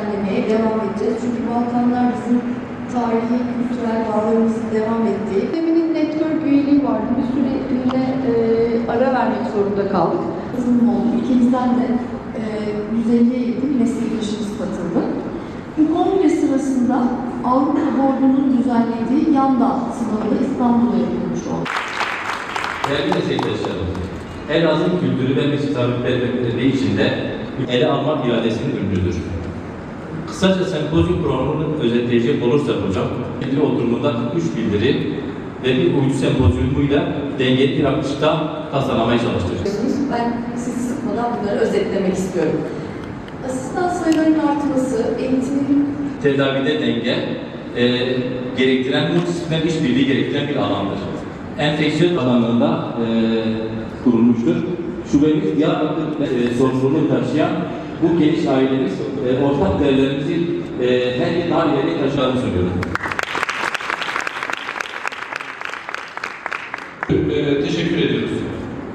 düzenlemeye devam edeceğiz. Çünkü Balkanlar bizim tarihi, kültürel bağlarımızın devam ettiği. Feminin network üyeliği vardı. Bir süreliğine e, ara vermek zorunda kaldık. Kızım oldu. İkimizden de e, 150'ye yakın meslektaşımız katıldı. Bu kongre sırasında Avrupa Board'unun düzenlediği Yanda sınavı da İstanbul'da yapılmış oldu. Değerli meslektaşlarım, Elazığ kültürü ve misafir perspektifi içinde ele alma iradesinin ürünüdür. Kısaca sempozyum programını özetleyecek olursak hocam, bildiri oturumunda 43 bildiri ve bir uydu sempozyumuyla dengeli bir akışta tasarlamaya çalıştık. Ben sizi sıkmadan bunları özetlemek istiyorum. Asistan sayılarının artması, eğitimin Tedavide denge, e, gerektiren multidisipliner işbirliği gerektiren bir alandır. Enfeksiyon alanında e, kurulmuştur. Şubemiz Diyarbakır e, sorumluluğunu taşıyan bu geniş ailemiz e, ortak değerlerimizi e, her yıl daha ileri taşıdığını söylüyorum. Ee, teşekkür ediyoruz.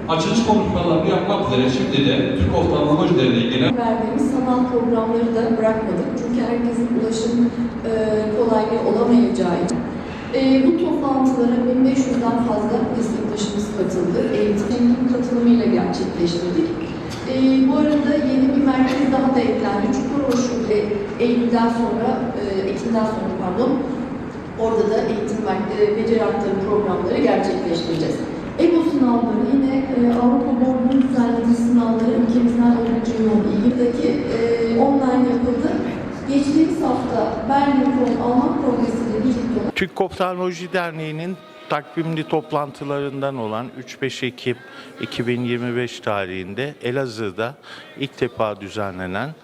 Açılış konuşmalarını yapmak üzere şimdi de Türk Oftalmoloji Derneği Genel verdiğimiz sanal programları da bırakmadık. Çünkü herkesin ulaşım e, kolaylığı olamayacağı için. E, bu toplantılara 1500'den fazla meslektaşımız katıldı. Eğitimin katılımıyla gerçekleştirdik. E, bu arada yeni bir merkez daha da eklendi. Çukurova Şube Eylül'den sonra, e, Ekim'den sonra pardon, Orada da eğitim merkezi, beceri aktarım programları gerçekleştireceğiz. EGO sınavları yine e, Avrupa Board'un düzenlediği sınavları ülkemizden oldukça yoğun ilgideki e, online yapıldı. Geçtiğimiz hafta Berlin Alman Kongresi'yle birlikte Türk Oftalmoloji Derneği'nin takvimli toplantılarından olan 3-5 Ekim 2025 tarihinde Elazığ'da ilk defa düzenlenen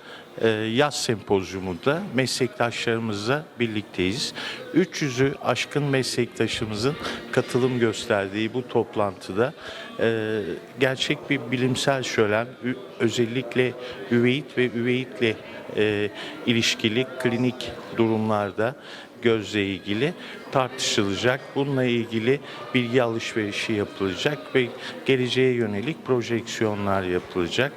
yaz sempozyumunda meslektaşlarımızla birlikteyiz. 300'ü aşkın meslektaşımızın katılım gösterdiği bu toplantıda e, gerçek bir bilimsel şölen, özellikle üveit ve üveitle e, ilişkili klinik durumlarda gözle ilgili tartışılacak. Bununla ilgili bilgi alışverişi yapılacak ve geleceğe yönelik projeksiyonlar yapılacak.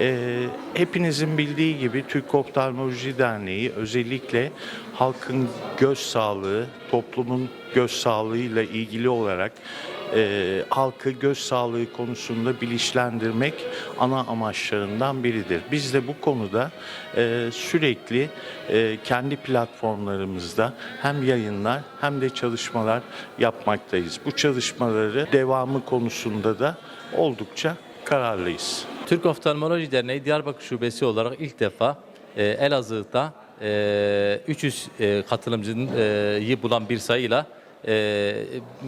Ee, hepinizin bildiği gibi Türk Oftalmoloji Derneği özellikle halkın göz sağlığı, toplumun göz sağlığıyla ilgili olarak e, halkı göz sağlığı konusunda bilinçlendirmek ana amaçlarından biridir. Biz de bu konuda e, sürekli e, kendi platformlarımızda hem yayınlar hem de çalışmalar yapmaktayız. Bu çalışmaları devamı konusunda da oldukça kararlıyız. Türk Oftalmoloji Derneği Diyarbakır Şubesi olarak ilk defa e, Elazığ'da e, 300 e, katılımcıyı bulan bir sayıyla e,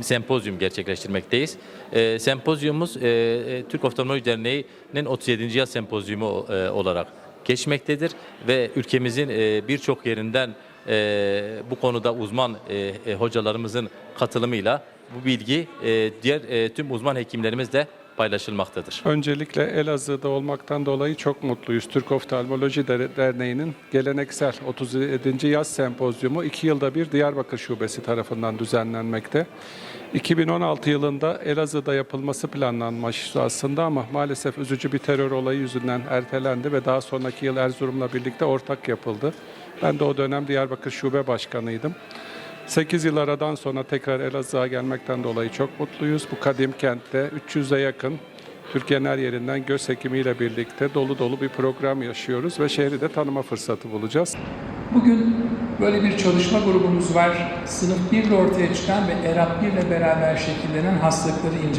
sempozyum gerçekleştirmekteyiz. E, sempozyumumuz e, e, Türk Oftalmoloji Derneği'nin 37. yaz sempozyumu e, olarak geçmektedir ve ülkemizin e, birçok yerinden e, bu konuda uzman e, e, hocalarımızın katılımıyla bu bilgi e, diğer e, tüm uzman hekimlerimizle paylaşılmaktadır. Öncelikle Elazığ'da olmaktan dolayı çok mutluyuz. Türk Oftalmoloji Der- Derneği'nin geleneksel 37. yaz sempozyumu iki yılda bir Diyarbakır Şubesi tarafından düzenlenmekte. 2016 yılında Elazığ'da yapılması planlanmıştı aslında ama maalesef üzücü bir terör olayı yüzünden ertelendi ve daha sonraki yıl Erzurum'la birlikte ortak yapıldı. Ben de o dönem Diyarbakır Şube Başkanıydım. 8 yıl aradan sonra tekrar Elazığ'a gelmekten dolayı çok mutluyuz. Bu kadim kentte 300'e yakın Türkiye'nin her yerinden göz hekimiyle birlikte dolu dolu bir program yaşıyoruz ve şehri de tanıma fırsatı bulacağız. Bugün böyle bir çalışma grubumuz var. Sınıf 1 ile ortaya çıkan ve ERAP 1 ile beraber şekillenen hastalıkları inceliyoruz.